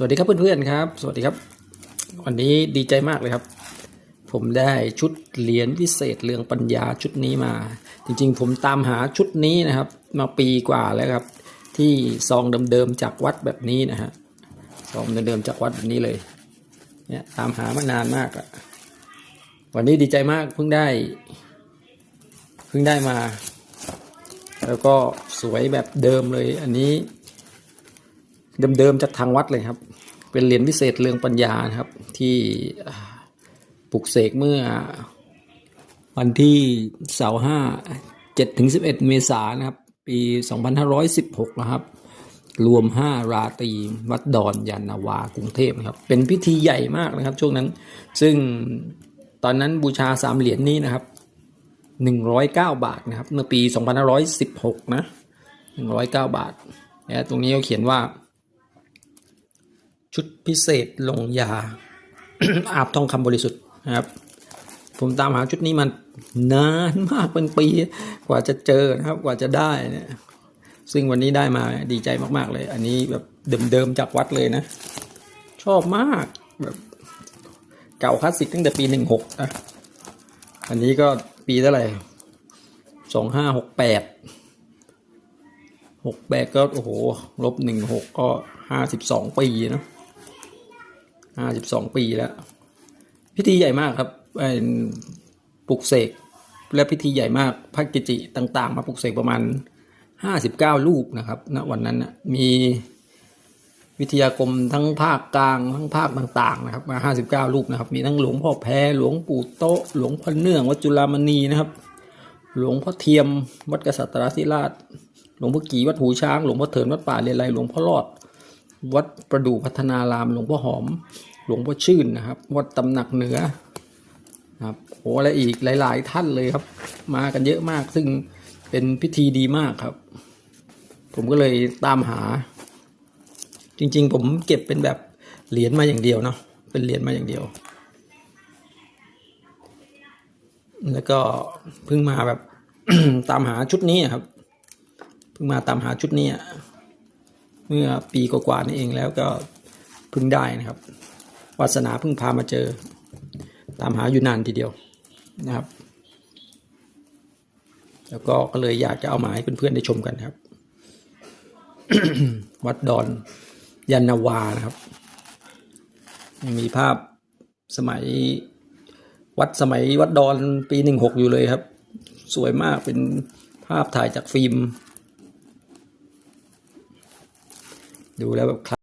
สวัสดีครับเพื่อนๆครับ สวัสดีครับ วันนี้ดีใจมากเลยครับ ผมได้ชุดเหรียญวิเศษเรืองปัญญาชุดนี้มา จริงๆ ผมตามหาชุดนี้นะครับ มาปีกว่าแล้วครับ ที่ซองเดิมๆจากวัดแบบนี้นะฮะซองเดิมๆจากวัดแบบนี้เลยเนี่ยตามหามานานมากอะวันนี้ดีใจมากเพิ่งได้เพิ่งได้มา แล้วก็สวยแบบเดิมเลยอันนี้เดิมๆจากทางวัดเลยครับ เป็นเหรียญพิเศษเรืองปัญญานะครับ ที่ปลุกเสกเมื่อ วันที่เสาร์ห้าเจ็ดถึงสิบเอ็ดเมษายนนะครับ ปีสองพันห้าร้อยสิบหกนะครับ รวมห้าราตรีวัดดอนยานนาวากรุงเทพนะครับ เป็นพิธีใหญ่มากนะครับ ช่วงนั้น ซึ่งตอนนั้นบูชาสามเหรียญนี้นะครับหนึ่งร้อยเก้าบาทนะครับ เมื่อปีสองพันห้าร้อยสิบหกนะหนึ่งร้อยเก้าบาทนะตรงนี้เขาเขียนว่า ชุดพิเศษลงยา อาบทองคำบริสุทธิ์นะครับ ผมตามหาชุดนี้มันนานมากเป็นปี กว่าจะเจอนะครับกว่าจะได้เนี่ยซึ่งวันนี้ได้มาดีใจมากๆเลย อันนี้แบบเดิมๆจากวัดเลยนะ ชอบมากแบบเก่าคลาสสิกตั้งแต่ปีหนึ่งหกนะอันนี้ก็ปีเท่าไหร่สองห้าหกแปดหกแปดก็โอ้โหลบหนึ่งหกก็ห้าสิบสองปีเนะ ห้าสิบสองปีแล้ว พิธีใหญ่มากครับเป็นปลุกเสกและพิธีใหญ่มากพระกิจิต่างๆ มาปลุกเสกประมาณห้าสิบเก้ารูปนะครับณวันนั้นนะมีวิทยากรมทั้งภาคกลางทั้งภาคต่างๆนะครับมาห้าสิบเก้ารูปนะครับ มีทั้งหลวงพ่อแพรหลวงปู่โตะหลวงพ่อเนื่องวัดจุฬามณีนะครับ หลวงพ่อเทียมวัดกษัตริย์ราช หลวงพ่อกีวัดหูช้าง หลวงพ่อเถินวัดป่าเรไรหลวงพ่อรอด วัดประดู่พัฒนารามหลวงพ่อหอม หลวงพ่อชื่นนะครับ วัดตำหนักเหนือนะครับโอ้และอีกหลาย ๆ ท่านเลยครับ มากันเยอะมากซึ่งเป็นพิธีดีมากครับ ผมก็เลยตามหา จริง ๆ ผมเก็บเป็นแบบเหรียญมาอย่างเดียวเนาะเป็นเหรียญมาอย่างเดียว แล้วก็เพิ่งมาแบบตามหาชุดนี้ครับ เพิ่งมาตามหาชุดนี้ เมื่อปีกว่าๆนี่เองแล้วก็เพิ่งได้นะครับวาสนาเพิ่งพามาเจอ ตามหาอยู่นานทีเดียวนะครับ แล้วก็ก็เลยอยากจะเอามาให้เพื่อนๆได้ชมกันครับ วัดดอนยันนาวานะครับยังมีภาพสมัยวัดสมัยวัดดอนปีหนึ่งหกอยู่เลยครับ สวยมากเป็นภาพถ่ายจากฟิล์ม ดูแล้วแบบ